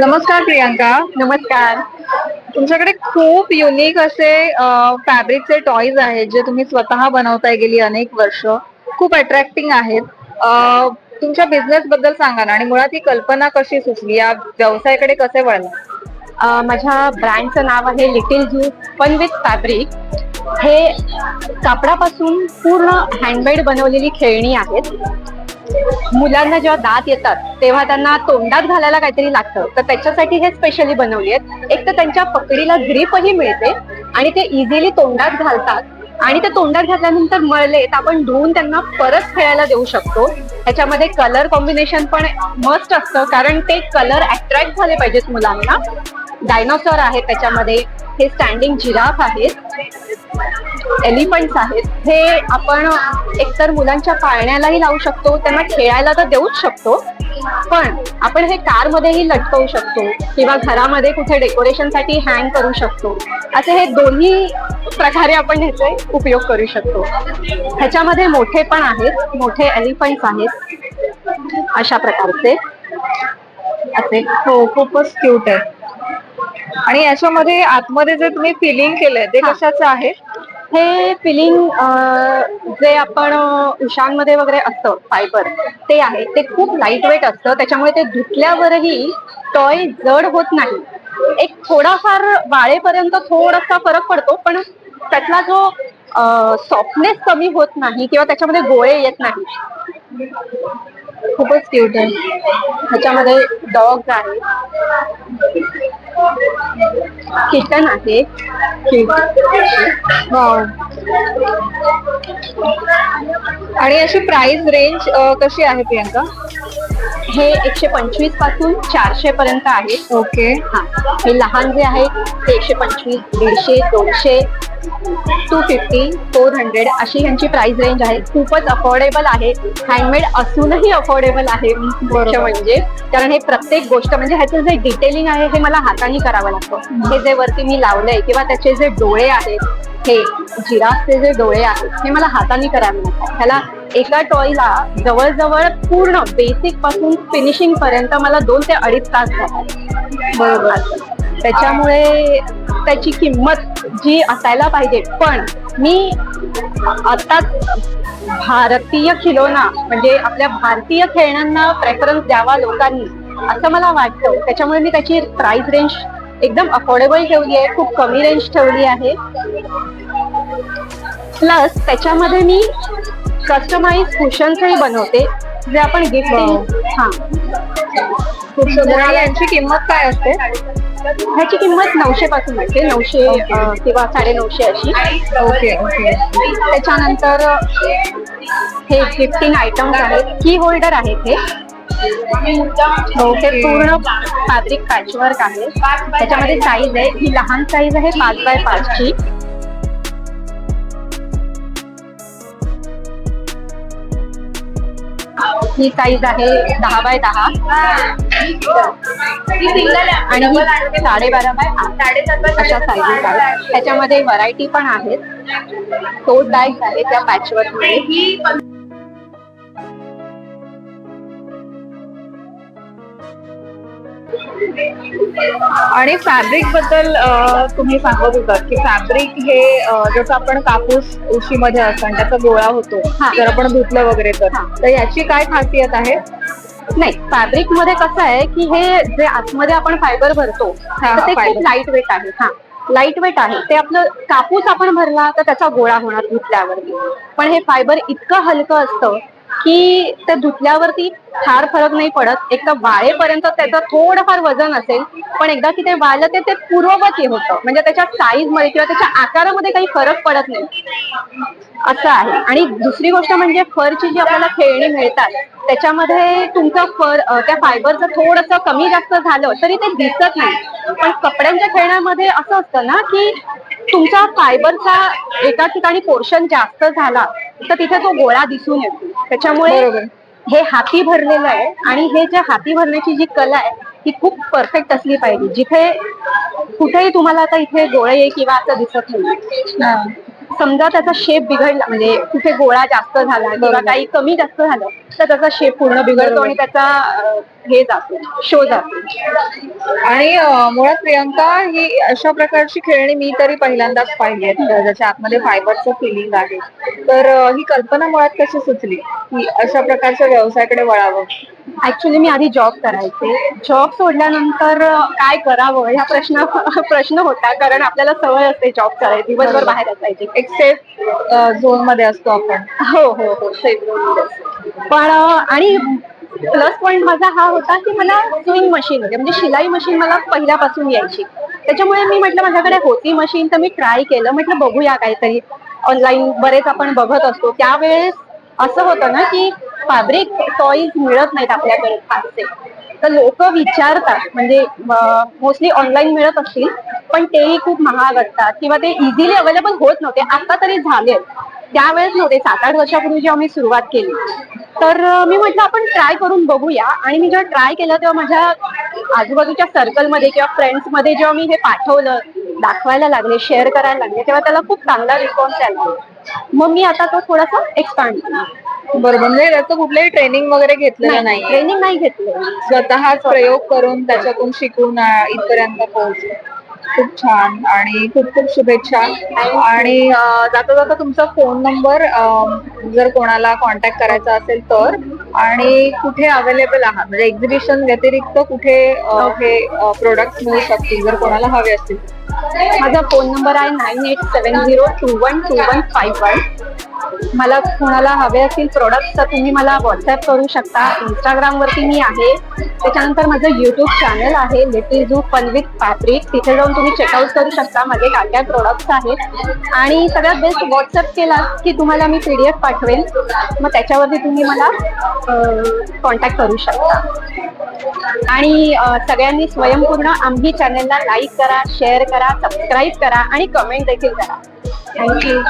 नमस्कार प्रियांका. नमस्कार. तुमच्याकडे खूप युनिक असे फॅब्रिकचे टॉईज आहेत जे तुम्ही स्वतः बनवताय गेली अनेक वर्ष. खूप अट्रॅक्टिंग आहेत. अ, तुमच्या बिझनेस बद्दल सांगा ना आणि मुळात ही कल्पना कशी सुचली? या व्यवसायाकडे कसे वळला? अ, माझ्या ब्रँडचं नाव आहे लिटिल जू पण विथ फॅब्रिक हे कापडापासून पूर्ण हँडमेड बनवलेली खेळणी आहेत. मुलांना जेव्हा दात येतात तेव्हा त्यांना तोंडात घालायला काहीतरी लागतं. तर त्याच्यासाठी हे स्पेशली बनवली आहेत. एक तर त्यांच्या पकडीला ग्रीपही मिळते आणि ते इझिली तोंडात घालतात. आणि ते तोंडात घातल्यानंतर मळले तर आपण धुवून त्यांना परत खेळायला देऊ शकतो. ह्याच्यामध्ये कलर कॉम्बिनेशन पण मस्त असतं कारण ते कलर अट्रॅक्ट झाले पाहिजेत मुलांना. डायनोसॉर आहेत त्याच्यामध्ये. हे स्टँडिंग जिराफ आहेत. एलिफंट्स आहेत. हे आपण एकतर मुलांच्या पाळण्यालाही लावू शकतो त्यांना खेळायला तर देऊच शकतो पण आपण हे कार मध्येही लटकवू शकतो किंवा घरामध्ये कुठे डेकोरेशनसाठी हँग करू शकतो. असे हे दोन्ही प्रकारे आपण ह्याचे उपयोग करू शकतो. ह्याच्यामध्ये मोठे पण आहेत मोठे एलिफंट्स आहेत अशा प्रकारचे. असे. हो खूपच क्यूट आहे. आणि याच्यामध्ये आतमध्ये जे तुम्ही फिलिंग केलंय ते. कशाचं आहे? हे फिलिंग जे आपण उशांमध्ये वगैरे असतं फायबर ते आहे. ते खूप लाइट वेट असतं. त्याच्यामुळे ते धुतल्यावरही टॉय जड होत नाही. एक थोडाफार वाळेपर्यंत थोडासा फरक पडतो पण त्यातला जो सॉफ्टनेस कमी होत नाही किंवा त्याच्यामध्ये गोळे येत नाही. खूपच क्यूट आहे. ह्याच्यामध्ये डॉग आहे किटन आहे. आणि अशी प्राइस रेंज कशी आहे प्रियांका? हे एकशे पंचवीसपासून चारशे पर्यंत आहे. ओके. हा. हे लहान जे आहे ते एकशे पंचवीस दीडशे दोनशे. टू फिफ्टी फोर हंड्रेड अशी ह्यांची प्राइस रेंज आहे. खूपच अफोर्डेबल आहे. हँडमेड असूनही अफोर्डेबल आहे. म्हणजे कारण हे प्रत्येक गोष्ट म्हणजे ह्याचं जे डिटेलिंग आहे हे मला हाताने करावं लागतं. हे जे वरती मी लावलंय किंवा त्याचे जे डोळे आहेत हे जिराफचे जे डोळे आहेत हे मला हाताने करावे लागतात. ह्याला एका टॉयला जवळजवळ पूर्ण बेसिकपासून फिनिशिंग पर्यंत मला दोन ते अडीच तास जातात बरोबर. त्याच्यामुळे त्याची किंमत जी असायला पाहिजे. पण मी आता भारतीय खिलोना म्हणजे आपल्या भारतीय खेळण्यांना प्रेफरन्स द्यावा लोकांनी असं मला वाटतं. त्याच्यामुळे मी त्याची प्राइस रेंज एकदम अफोर्डेबल ठेवली आहे. खूप कमी रेंज ठेवली आहे. प्लस त्याच्यामध्ये मी कस्टमाइज कुशन्सही बनवते जे आपण गिफ्टिंग हा. यांची किंमत काय असते? ह्याची किंमत नऊशे पासून मिळते नऊशे किंवा साडे नऊशे अशी. Okay okay. त्याच्यानंतर हे गिफ्टिंग आयटम्स आहेत. की होल्डर आहेत हे. हे पूर्ण फॅब्रिक पॅचवर्क आहे. त्याच्यामध्ये साईज आहे. ही लहान साईज आहे पाच बाय पाचची. ही साईज आहे दहा बाय दहा. आणि ही साडेबारा बाय आठ. अशा साईजेस आहेत. त्याच्यामध्ये व्हरायटी पण आहेत. टोट बॅग्स आहेत त्या पॅचवर्क आणि फॅब्रिकबद्दल तुम्ही सांगत होतात की फॅब्रिक हे जसं आपण कापूस उशीमध्ये असतं आणि त्याचा गोळा होतो. जर आपण धुतलं वगैरे तर. याची काय खासियत आहे? नाही फॅब्रिकमध्ये कसं आहे की हे जे आतमध्ये आपण फायबर भरतो ते. खूप लाइट वेट आहे. हा लाइट वेट आहे. ते आपलं कापूस आपण भरला तर त्याचा गोळा होणार धुतल्यावरती पण हे फायबर इतकं हलकं असतं की ते धुतल्यावरती फार फरक नाही पडत. एक तर वाळेपर्यंत त्याचं थोडंफार वजन असेल पण एकदा की ते वाळलं ते ते पूर्ववत होतं. म्हणजे त्याच्या साईजमध्ये किंवा त्याच्या आकारामध्ये काही फरक पडत नाही. असं आहे. आणि दुसरी गोष्ट म्हणजे फरची जी आपल्याला खेळणी मिळतात त्याच्यामध्ये तुमचं फर त्या फायबरचं थोडंसं कमी जास्त झालं तरी ते दिसत नाही. पण कपड्यांच्या खेळण्यामध्ये असं असतं ना की तुमचा फायबरचा एका ठिकाणी पोर्शन जास्त झाला तर तिथे तो गोळा दिसून येतो. त्याच्यामुळे. हे हाती भरलेलं आहे आणि हे जे हाती भरण्याची जी कला आहे ती खूप परफेक्ट असली पाहिजे. जिथे कुठेही तुम्हाला आता इथे गोळे किंवा असं दिसत नाही समजा त्याचा शेप बिघडला म्हणजे कुठे गोळा जास्त झाला किंवा. काही कमी जास्त झालं तर त्याचा शेप पूर्ण बिघडतो आणि त्याचा हे जातो शो जातो आणि अं, मुळात प्रियंका ही अशा प्रकारची खेळणी मी तरी पहिल्यांदाच पाहिली आहेत. ज्याच्या आतमध्ये फायबरचं फिलिंग आहे. तर अं, ही कल्पना मुळात कशी सुचली? की अशा प्रकारच्या व्यवसायाकडे वळावं? ऍक्च्युली मी आधी जॉब करायचे. जॉब सोडल्यानंतर अं, काय करावं? ह्या प्रश्न प्रश्न होता. कारण आपल्याला सवय असते जॉब करायची. दिवसभर बाहेर असायची. एक सेफ झोनमध्ये असतो आपण. हो हो हो. मध्ये. पण अं, आणि प्लस पॉइंट माझा हा होता की मला स्विंग मशीन म्हणजे शिलाई मशीन मला पहिल्यापासून यायची. त्याच्यामुळे मी म्हटलं माझ्याकडे होती मशीन तर मी ट्राय केलं. म्हटलं बघूया काहीतरी. ऑनलाईन बरेच आपण बघत असतो. त्यावेळेस असं होतं ना की फॅब्रिक टॉईज मिळत नाहीत आपल्याकडे फारसे. तर लोक विचारतात. म्हणजे मोस्टली ऑनलाईन मिळत असतील पण तेही खूप महाग असतात. किंवा ते इझिली अवेलेबल होत नव्हते. आता तरी झाले त्यावेळेस नव्हते. सात आठ वर्षापूर्वी जेव्हा मी सुरुवात केली. तर मी म्हटलं आपण ट्राय करून बघूया. आणि मी जेव्हा ट्राय केलं तेव्हा माझ्या आजूबाजूच्या सर्कलमध्ये किंवा फ्रेंड्समध्ये जेव्हा मी हे पाठवलं दाखवायला लागले शेअर करायला लागले तेव्हा त्याला खूप चांगला रिस्पॉन्स आला मग मी आता तो थोडासा एक्सपांड केला. बरोबर म्हणजे त्याचं कुठलंही ट्रेनिंग वगैरे घेतलेलं नाही ट्रेनिंग नाही घेतलं स्वतःच प्रयोग करून त्याच्यातून शिकून इथपर्यंत पोहोचले. खूप छान. आणि खूप खूप शुभेच्छा. आणि अं, जाता जाता तुमचा फोन नंबर जर कोणाला कॉन्टॅक्ट करायचा असेल तर. आणि कुठे अवेलेबल आहात? म्हणजे एक्झिबिशन व्यतिरिक्त कुठे अं, हे प्रोडक्ट मिळू शकतील जर कोणाला हवे असतील? माझा फोन नंबर आहे nine eight seven zero two one two one five one मला कोणाला हवे असतील प्रोडक्ट तर तुम्ही मला व्हॉट्सअप करू शकता. इंस्टाग्रामवरती मी आहे. त्याच्यानंतर माझं युट्यूब चॅनल आहे little zoo fun with fabric तिथे जाऊन तुम्ही चेकआउट करू शकता. माझे काय काय प्रोडक्ट्स आहेत. आणि सगळ्यात बेस्ट व्हॉट्सअप केला की तुम्हाला मी पी डी एफ पाठवेल. मग त्याच्यावरती तुम्ही मला कॉन्टॅक्ट करू शकता. आणि सगळ्यांनी स्वयंपूर्ण आम्ही चॅनलला लाईक करा शेअर करा सबस्क्राईब करा आणि कमेंट देखील करा. थँक्यू